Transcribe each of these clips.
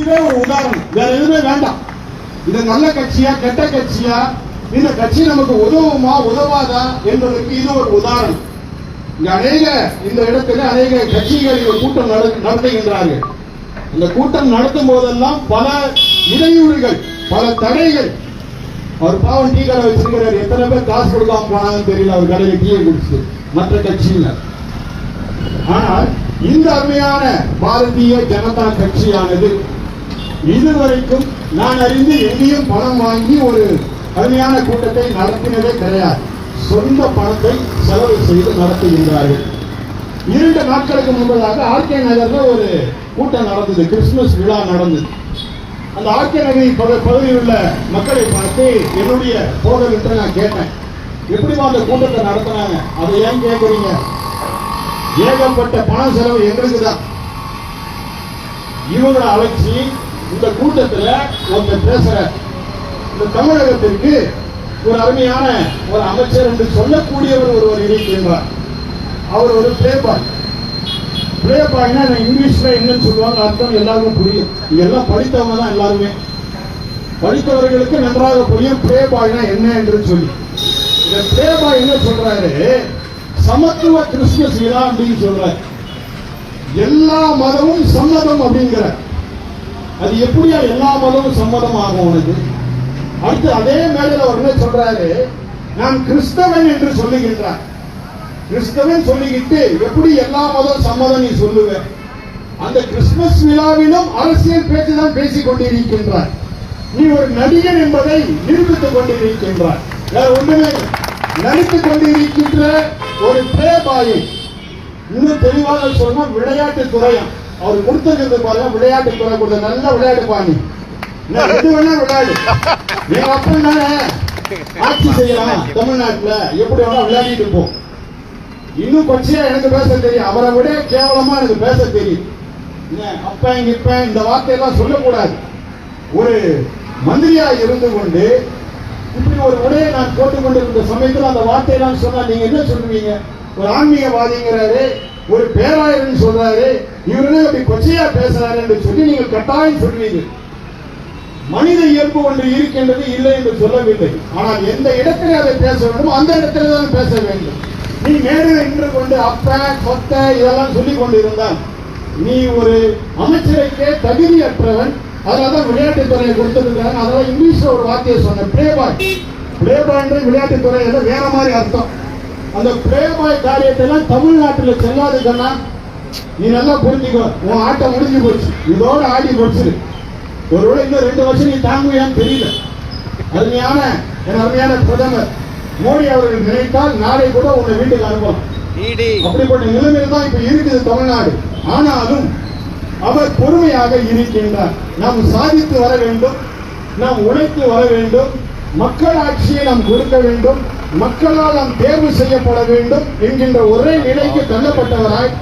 இதுவே ஒரு உதாரணம் வேற எதுவுமே வேண்டாம். இது நல்ல கட்சியா கெட்ட கட்சியா? இந்த கட்சி நமக்கு உதவுமா உதவாதா என்பதற்கு இது ஒரு உதாரணம். இங்க அநேக இந்த இடத்துல அநேக கட்சிகள் இந்த கூட்டம் நட- நடத்துகின்றார்கள். இந்த கூட்டம் நடத்தும் போதெல்லாம் பல இடையூறுகள் பல தடைகள். அவர் பாவம் டீ கடை வச்சிருக்கிறார். எத்தனை பேர் காசு கொடுக்காம போனாங்கன்னு தெரியல. அவர் கடையில டீயை குடிச்சு. மற்ற கட்சியினர் ஆனால் இந்த அருமையான பாரதிய ஜனதா கட்சியானது இதுவரைக்கும் நான் அறிந்து எங்கேயும் பணம் வாங்கி ஒரு அருமையான கூட்டத்தை நடத்தினதே கிடையாது. சொந்த பணத்தை செலவு செய்து நடத்துகின்றார்கள். இரண்டு நாட்களுக்கு முன்பதாக ஆர்கே நகர்ல ஒரு கூட்டம் நடந்தது. கிறிஸ்துமஸ் விழா நடந்தது. அந்த ஆர்கே நகரின் பகுதியில் உள்ள மக்களை பார்த்து என்னுடைய போதல் நான் கேட்டேன். எப்படிமா அந்த கூட்டத்தை நடத்தினாங்க? அதை ஏன் கேட்குறீங்க ஏகப்பட்ட பண செலவு எங்களுக்கு தான் இவங்களை அழைச்சி இந்த கூட்டத்தில் ஒருத்தர் பேசுற இந்த தமிழகத்திற்கு ஒரு அருமையான ஒரு அமைச்சர் என்று சொல்லக்கூடியவர் ஒருவர் இருக்கின்றார். அவர் ஒரு பிளேபாய் பிளேபாய்னா இங்கிலீஷ்ல என்னன்னு சொல்லுவாங்க அர்த்தம் எல்லாருக்கும் புரியும். எல்லாம் படித்தவங்க தான் எல்லாருமே. படித்தவர்களுக்கு நன்றாக புரியும் பிளேபாய்னா என்ன என்று சொல்லி. இந்த பிளேபாய் என்ன சொல்றாரு? சமத்துவ கிறிஸ்துமஸ் விழா அப்படின்னு சொல்றாரு. எல்லா மதமும் சம்மதம் அப்படிங்கிற அது எப்படியா எல்லா மதமும் சம்மதம் ஆகும் உனக்கு? அடுத்து அதே மேடையில் அவர் என்ன சொல்றாரு நான் கிறிஸ்தவன் என்று சொல்லுகின்றார். கிறிஸ்தவன் சொல்லிக்கிட்டு எப்படி எல்லா மதம் சம்மதம் நீ சொல்லுவேன் அந்த கிறிஸ்துமஸ் விழாவிலும் அரசியல் பேச்சுதான் பேசிக் கொண்டிருக்கின்றார். நீ ஒரு நடிகன் என்பதை நிரூபித்துக் கொண்டிருக்கின்றார். வேற ஒன்றுமே நடித்துக் கொண்டிருக்கின்ற ஒரு பிளே இன்னும் தெளிவாக சொன்னா விளையாட்டு துறையம். அவர் கொடுத்திருக்கிறது பாருங்க விளையாட்டு துறை கொடுத்த நல்ல விளையாட்டு பாணி. எது வேணா விளையாடு. எங்க அப்பன் தானே ஆட்சி செய்யலாம் தமிழ்நாட்டுல. எப்படி வேணா விளையாடிட்டு இருப்போம். இன்னும் கொச்சியா எனக்கு பேச தெரியும். அவரை விட கேவலமா எனக்கு பேச தெரியும். என்ன, அப்பன் இப்ப இந்த வார்த்தையெல்லாம் சொல்லக்கூடாது. ஒரு மந்திரியா இருந்து கொண்டு இப்படி ஒரு உடையை நான் போட்டுக் கொண்டிருந்த சமயத்தில் அந்த வார்த்தையெல்லாம் சொன்னா நீங்க என்ன சொல்லுவீங்க? ஒரு ஆன்மீகவாதிங்கிறாரு. ஒரு பேராயர்னு சொல்றாரு. இவரு அப்படி கொச்சையா பேசுறாரு என்று சொல்லி நீங்கள் கட்டாயம் சொல்வீர்கள். மனித இயல்பு ஒன்று இருக்கின்றது இல்லை என்று சொல்லவில்லை. ஆனால் எந்த இடத்திலே அதை பேச வேண்டும் அந்த இடத்துல தான் பேச வேண்டும். நீ நேரில் நின்று கொண்டு அப்ப சொத்த இதெல்லாம் சொல்லிக் கொண்டிருந்தால் நீ ஒரு அமைச்சரைக்கே தகுதியற்றவன். அதனாலதான் விளையாட்டுத்துறையை கொடுத்திருக்காங்க அதெல்லாம் இங்கிலீஷ்ல ஒரு வார்த்தையை சொன்னேன். பிளே பாய் பிளே பாய் விளையாட்டுத்துறை வேற மாதிரி அர்த்தம். அந்த பிளே பாய் காரியத்தை எல்லாம் தமிழ்நாட்டில் செல்லாது கண்ணா. நீ நல்லா புரிஞ்சுக்கோ. உன் ஆட்டம் முடிஞ்சு போச்சு. இதோட ஆடி போச்சு ஒருவேளை இன்னும் ரெண்டு வருஷம் நீ தாங்குவியான்னு தெரியல. அருமையான என் அருமையான பிரதமர் மோடி அவர்கள் நினைத்தால் நாளை கூட உன்னை வீட்டுக்கு அனுப்பலாம். அப்படிப்பட்ட நிலைமையில் தான் இப்ப இருக்குது தமிழ்நாடு. ஆனாலும் அவர் பொறுமையாக இருக்கின்றார். நாம் சாதித்து வர வேண்டும். நாம் உழைத்து வர வேண்டும். மக்கள் ஆட்சியை நாம் கொடுக்க வேண்டும். மக்களால் நாம் தேர்வு செய்யப்பட வேண்டும் என்கின்ற ஒரே நிலைக்கு தள்ளப்பட்டவராய்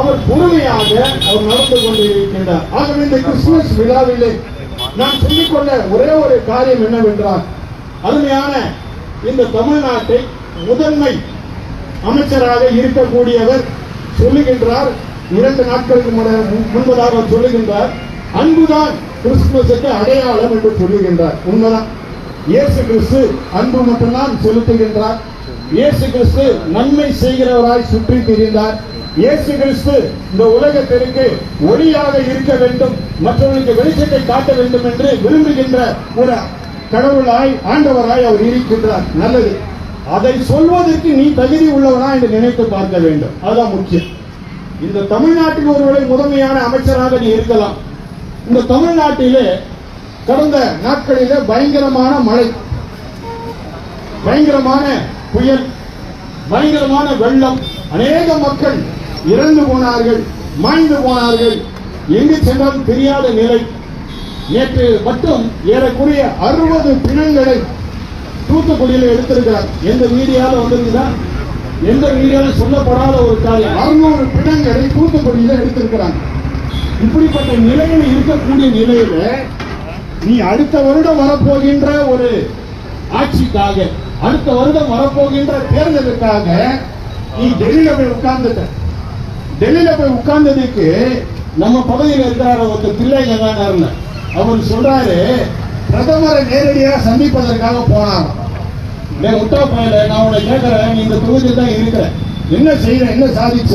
அவர் பொறுமையாக அவர் நடந்து கொண்டிருக்கின்றார். ஆகவே இந்த கிறிஸ்துமஸ் விழாவிலே நான் சொல்லிக்கொள்ள ஒரே ஒரு காரியம் என்னவென்றால் அருமையான இந்த தமிழ்நாட்டை முதன்மை அமைச்சராக இருக்கக்கூடியவர் சொல்லுகின்றார். இரண்டு நாட்களுக்கு முன்பதாக சொல்லுகின்றார் அன்புதான் கிறிஸ்துமஸுக்கு அடையாளம் என்று சொல்லுகின்றார். உண்மைதான். இயேசு கிறிஸ்து அன்பு மட்டும்தான் செலுத்துகின்றார். இயேசு கிறிஸ்து நன்மை செய்கிறவராய் சுற்றி திரிந்தார். இயேசு கிறிஸ்து இந்த உலகத்திற்கு ஒளியாக இருக்க வேண்டும் மற்றவர்களுக்கு வெளிச்சத்தை காட்ட வேண்டும் என்று விரும்புகின்ற ஒரு கடவுளாய் ஆண்டவராய் அவர் இருக்கின்றார். நல்லது. அதை சொல்வதற்கு நீ தகுதி உள்ளவனா என்று நினைத்து பார்க்க வேண்டும். அதுதான் முக்கியம். இந்த தமிழ்நாட்டில் ஒருவேளை முதன்மையான அமைச்சராக நீ இருக்கலாம். இந்த தமிழ்நாட்டிலே கடந்த நாட்களில பயங்கரமான மழை பயங்கரமான புயல் பயங்கரமான வெள்ளம். அநேக மக்கள் இறந்து போனார்கள் மாய்ந்து போனார்கள். எங்கு சென்றாலும் தெரியாத நிலை. நேற்று மட்டும் ஏறக்குறைய அறுபது பிணங்களை தூத்துக்குடியில் எடுத்திருக்கிறார். எந்த மீடியாவில் வந்திருக்குதா? எந்த மீடியாவில் சொல்லப்படாத ஒரு காரியம். அறுநூறு பிணங்களை தூத்துக்குடியில் எடுத்திருக்கிறாங்க. இப்படிப்பட்ட நிலையில் இருக்கக்கூடிய நிலையில நீ அடுத்த வருடம் வரப்போகின்ற ஒரு ஆட்சிக்காக அடுத்த வருடம் வரப்போகின்ற தேர்தலுக்காக நீ டெல்லியில போய் உட்கார்ந்துட்ட. டெல்லியில போய் உட்கார்ந்ததுக்கு நம்ம பகுதியில் இருக்கிறார ஒருத்தர் தில்லைங்க அவர் சொல்றாரு பிரதமரை நேரடியாக சந்திப்பதற்காக போனார். டேய் முட்டா பயில நான் உன்னை கேட்கிறேன் இந்த தொகுதியில் தான் இருக்கிறேன் என்ன செய்யற என்ன சாதிச்ச?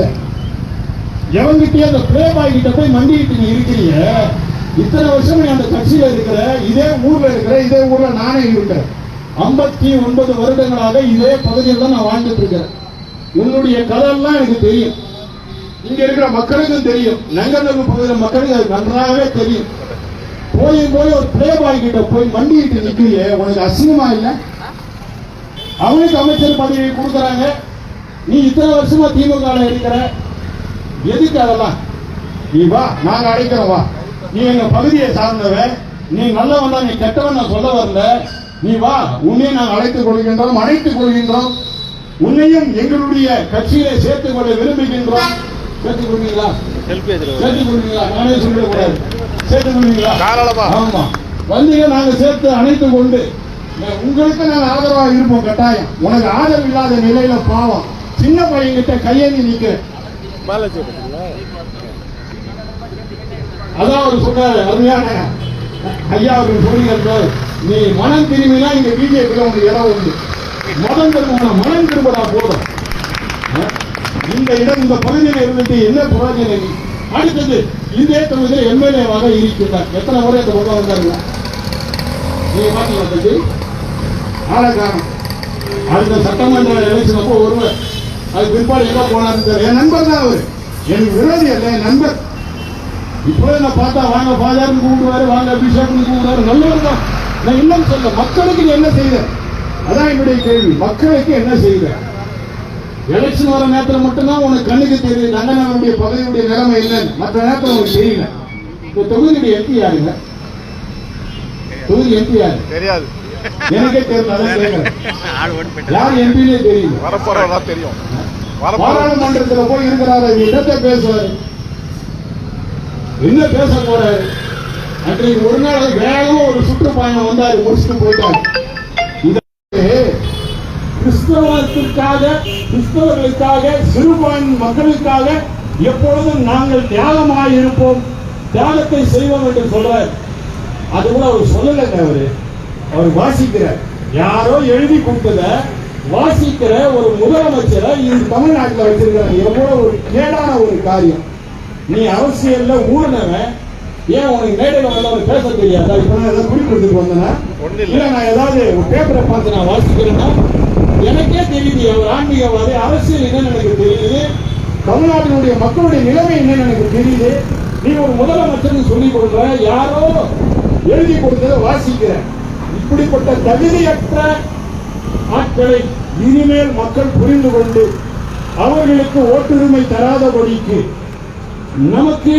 எவங்கிட்டே அந்த பிளேபாய் கிட்ட போய் மண்டிக்கிட்டு நீ இருக்கிறீங்க இத்தனை வருஷம் நீ அந்த கட்சியில இருக்கிற இதே ஊர்ல இருக்கிற இதே ஊர்ல நானே இருக்கேன் ஐம்பத்தி ஒன்பது வருடங்களாக இதே பகுதியில் தான் நான் வாழ்ந்துட்டு இருக்கிறேன். உன்னுடைய கதையெல்லாம் எனக்கு தெரியும். இங்க இருக்கிற மக்களுக்கும் தெரியும். நங்கநல்லூர் பகுதியில் மக்களுக்கு அது நன்றாகவே தெரியும். போய் போய் ஒரு பிளேபாய் கிட்ட போய் மண்டிக்கிட்டு நிற்கிறியே உனக்கு அசிங்கமா இல்லை? அவனுக்கு அமைச்சர் பதவி கொடுக்குறாங்க. நீ இத்தனை வருஷமா திமுக இருக்கிற? எதுக்கு அதெல்லாம்? நீ வா நாங்க அடைக்கிறோம் வா. நீ எங்க பகுதியை சார்ந்தவன் நீ நல்லவன் தான் நீ கெட்டவன் நான் சொல்ல வரல. நீ வா உன்னை நாங்கள் அழைத்துக் கொள்கின்றோம் அழைத்துக் கொள்கின்றோம். உன்னையும் எங்களுடைய கட்சியிலே சேர்த்துக் கொள்ள விரும்புகின்றோம். சேர்த்துக் கொள்வீங்களா? சேர்த்துக் கொள்வீங்களா? நானே சொல்லிடக்கூடாது. சேர்த்துக் கொள்வீங்களா. ஆமா. வந்தீங்க நாங்க சேர்த்து அணைத்துக் கொண்டு. உங்களுக்கு நாங்க ஆதரவா இருப்போம் கட்டாயம். உனக்கு ஆதரவு இல்லாத நிலையில பாவம். சின்ன பையன்கிட்ட கையேந்தி வச்சுக்கிட்டீங்களா அதான் அவர் சொன்னார் அருமையான ஐயா அவர்கள் சொல்லுங்கள் நீ மனம் திரும்பினா இங்க பிஜேபியில உனக்கு இடம் உண்டு. மதம் திரும்ப மனம் திரும்பதா போதும். இந்த இடம் இந்த பகுதியில் இருந்துட்டு என்ன பிரயோஜனம் அடுத்தது இதே தொகுதியில் எம்எல்ஏவாக இருக்கின்றார் எத்தனை முறை இந்த பக்கம் வந்தாருங்க? நீங்க பாத்தீங்களா தம்பி? ஆளை அடுத்த சட்டமன்ற எலெக்ஷன் அப்போ ஒருவர். அது பிற்பாடு எங்க போனார் என் நண்பர் தான் அவர். என் விரோதி அல்ல என் நண்பர். இப்போ நான் பார்த்தா வாங்க பாஜார்னு கூப்பிடுவாரு வாங்க அபிஷேக்னு கூப்பிடுவாரு. நல்லவர் தான் நான் இன்னும் சொல்ல மக்களுக்கு நீ என்ன செய்த? அதான் என்னுடைய கேள்வி. மக்களுக்கு என்ன செய்த? எலெக்ஷன் வர நேரத்தில் மட்டும்தான் உனக்கு கண்ணுக்கு தெரியுது நங்கநகருடைய பகுதியுடைய நிலைமை என்னன்னு. மற்ற நேரத்தில் உனக்கு தெரியல. இந்த தொகுதியுடைய எம்பி யாருங்க தொகுதி எம்பி யாரு? தெரியாது. எனக்கே தெரியல யார் எம்பினே தெரியல? வரப்போறவரா தெரியும். பாராளுமன்றத்துல போய் இருக்கிறாரு இடத்தை பேசுவாரு? என்ன பேச போறாரு? அன்றைக்கு ஒரு நாள் வேகமா ஒரு சுற்றுப்பயணம் வந்தாரு முடிச்சுட்டு போயிட்டாரு. கிறிஸ்தவத்திற்காக கிறிஸ்தவர்களுக்காக சிறுபான்மை மக்களுக்காக எப்பொழுதும் நாங்கள் தியாகமாக இருப்போம் தியாகத்தை செய்வோம் என்று சொல்றார். அது கூட அவர் சொல்லலைங்க அவரு. அவர் வாசிக்கிறார். யாரோ எழுதி கொடுத்தத வாசிக்கிற ஒரு முதலமைச்சரை இந்த தமிழ்நாட்டில் வச்சிருக்கிறாங்க எவ்வளவு ஒரு கேடான ஒரு காரியம். நீ அரசியல்ல ஊர்னவன் ஏன் உனக்கு மேடையில் வந்தவன் பேச தெரியாதா? இப்ப நான் ஏதாவது குறிப்பு கொடுத்துட்டு வந்தேன்னா இல்ல. நான் ஏதாவது பேப்பரை பார்த்து நான் வாசிக்கிறேன்னா எனக்கே தெரியுது அவர் ஆன்மீகவாதி அரசியல் என்னன்னு எனக்கு தெரியுது? தமிழ்நாட்டினுடைய மக்களுடைய நிலைமை என்னன்னு எனக்கு தெரியுது? நீ ஒரு முதலமைச்சர்னு சொல்லி கொடுக்குற யாரோ எழுதி கொடுத்ததை வாசிக்கிற. இப்படிப்பட்ட தகுதியற்ற ஆட்களை இனிமேல் மக்கள் புரிந்து கொண்டு அவர்களுக்கு ஓட்டுரிமை தராதபடிக்கு நமக்கு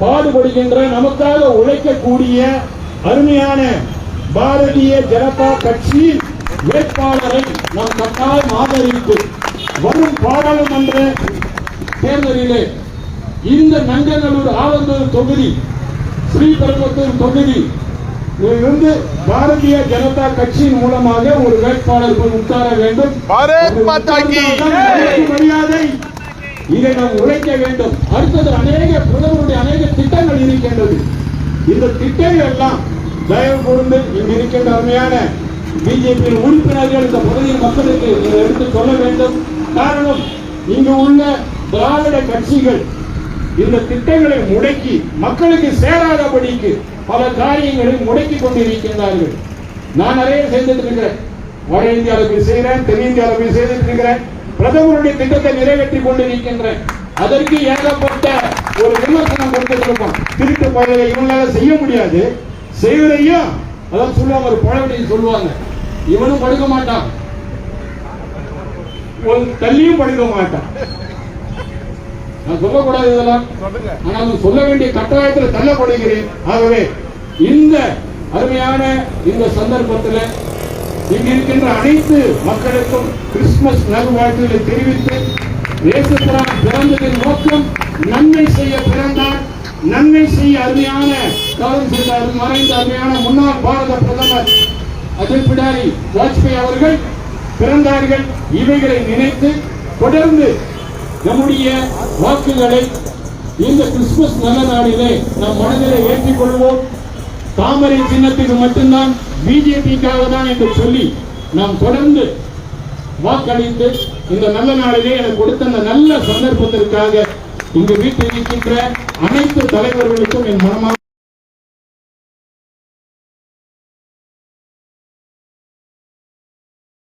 பாடுபடுகின்ற நமக்காக உழைக்கக்கூடிய அருமையான பாரதிய ஜனதா கட்சியின் வேட்பாளரை நாம் கட்டாயம் ஆதரித்து வரும் பாராளுமன்ற தேர்தலிலே இந்த நங்கநல்லூர் ஆலந்தூர் தொகுதி ஸ்ரீபெரும்புத்தூர் தொகுதி இருந்து பாரதிய ஜனதா கட்சியின் மூலமாக ஒரு வேட்பாளர் உட்கார வேண்டும். மரியாதை இதை நாம் உழைக்க வேண்டும். அடுத்தது அநேக பிரதமருடைய அநேக திட்டங்கள் இருக்கின்றது. இந்த திட்டங்கள் எல்லாம் தயவு கூர்ந்து இங்கு இருக்கின்ற அருமையான பிஜேபி உறுப்பினர்கள் இந்த பகுதியின் மக்களுக்கு இதை எடுத்து சொல்ல வேண்டும். காரணம் இங்கு உள்ள திராவிட கட்சிகள் இந்த திட்டங்களை முடக்கி மக்களுக்கு சேராதபடிக்கு பல காரியங்களை முடக்கி கொண்டிருக்கின்றார்கள். நான் நிறைய செய்துட்டு இருக்கிறேன் வட இந்தியாவில் போய் செய்கிறேன் தென் இந்தியாவில் போய் செய்துட்டு இருக்கிறேன் பிரதமருடைய திட்டத்தை நிறைவேற்றி கொண்டிருக்கின்றேன். அதற்கு ஏகப்பட்ட ஒரு விமர்சனம் கொடுத்துட்டு இருப்போம் திருட்டு பயிரை இவங்களால செய்ய முடியாது. செய்வதையும் அதான் சொல்லுவாங்க ஒரு பழமொழி சொல்லுவாங்க. இவனும் படுக்க மாட்டான். ஒரு தள்ளியும் படுக்க மாட்டான். நான் சொல்லக்கூடாது இதெல்லாம். ஆனால் சொல்ல வேண்டிய கட்டாயத்தில் தள்ளப்படுகிறேன். ஆகவே இந்த அருமையான இந்த சந்தர்ப்பத்தில் இங்கிருக்கின்ற அனைத்து மக்களுக்கும் கிறிஸ்துமஸ் நல்வாழ்த்துகளை தெரிவித்து தேசத்தினால் பிறந்ததின் நோக்கம் நன்மை செய்ய பிறந்தார். நன்மை செய்ய அருமையான காலம் செய்தார் மறைந்த அருமையான முன்னாள் பாரத பிரதமர் அஜித் பிடாரி வாஜ்பாய் அவர்கள் பிறந்தார்கள். இவைகளை நினைத்து தொடர்ந்து நம்முடைய வாக்குகளை இந்த கிறிஸ்துமஸ் நல்ல நாளிலே நம் மனதிலே ஏற்றிக் கொள்வோம். தாமரை சின்னத்துக்கு மட்டும்தான் பிஜேபிக்காக தான் என்று சொல்லி நாம் தொடர்ந்து வாக்களித்து இந்த நல்ல நாளிலே எனக்கு கொடுத்த அந்த நல்ல சந்தர்ப்பத்திற்காக இங்கு வீட்டில் இருக்கின்ற அனைத்து தலைவர்களுக்கும் என் மனமாக